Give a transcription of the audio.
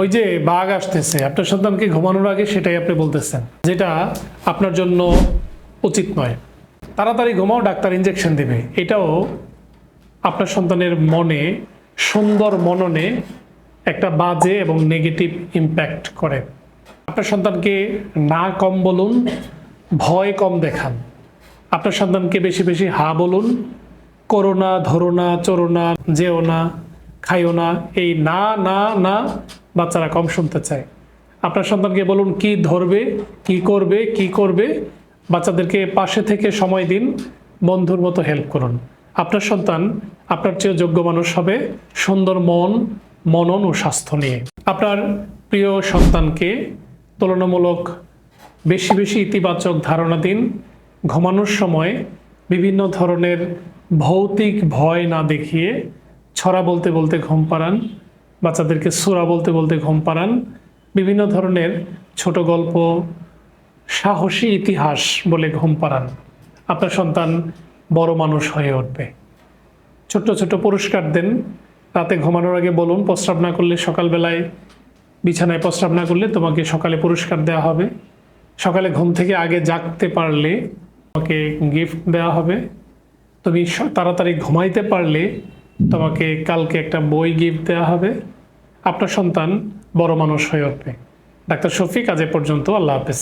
ওই যে বাঘ আসতেছে, আপনার সন্তানকে ঘুমানোর আগে সেটাই আপনি বলতেছেন, যেটা আপনার জন্য উচিত নয়। তাড়াতাড়ি ঘুমাও, ডাক্তার ইঞ্জেকশন দেবে। এটাও আপনার সন্তানের মনে, সুন্দর মননে একটা বাজে এবং নেগেটিভ ইম্প্যাক্ট করে। আপনার সন্তানকে না কম বলুন, ভয় কম দেখান। আপনার সন্তানকে বেশি বেশি হা বলুন, করোনা, ধরোনা, চরোনা, যেও না, খাইও না, এই না না না বাচ্চারা কম শুনতে চায়। আপনার সন্তানকে বলুন, কি ধরবে, কি করবে কি করবে? বাচ্চাদেরকে পাশে থেকে সময় দিন, বন্ধুর মতো হেল্প করুন। আপনার সন্তান আপনার চেয়ে যোগ্য মানুষ হবে, সুন্দর মন, মনন ও স্বাস্থ্য নিয়ে। আপনার প্রিয় সন্তানকে তুলনামূলক বেশি বেশি ইতিবাচক ধারণা দিন। ঘুমানোর সময় বিভিন্ন ধরনের ভৌতিক ভয় না দেখিয়ে ছড়া বলতে বলতে ঘুম পাড়ান। বাচ্চাদেরকে সুরা বলতে বলতে ঘুম পাড়ান। বিভিন্ন ধরনের ছোট গল্প, সাহসী ইতিহাস বলে ঘুম পাড়ান। আপনার সন্তান বড় মানুষ হয়ে উঠবে। ছোট্ট ছোট্ট পুরস্কার দেন। রাতে ঘুমানোর আগে বলুন, প্রস্রাব না করলে সকালবেলায়, বিছানায় প্রস্রাব না করলে তোমাকে সকালে পুরস্কার দেওয়া হবে। সকালে ঘুম থেকে আগে জাগতে পারলে তোমাকে গিফট দেওয়া হবে। তুমি তাড়াতাড়ি ঘুমাইতে পারলে তোমাকে কালকে একটা বই গিফট দেওয়া হবে। আপনার সন্তান বড় মানুষ হয়ে উঠবে। ডাক্তার শফিক, আজ এ পর্যন্ত আল্লাহ হাফেজ।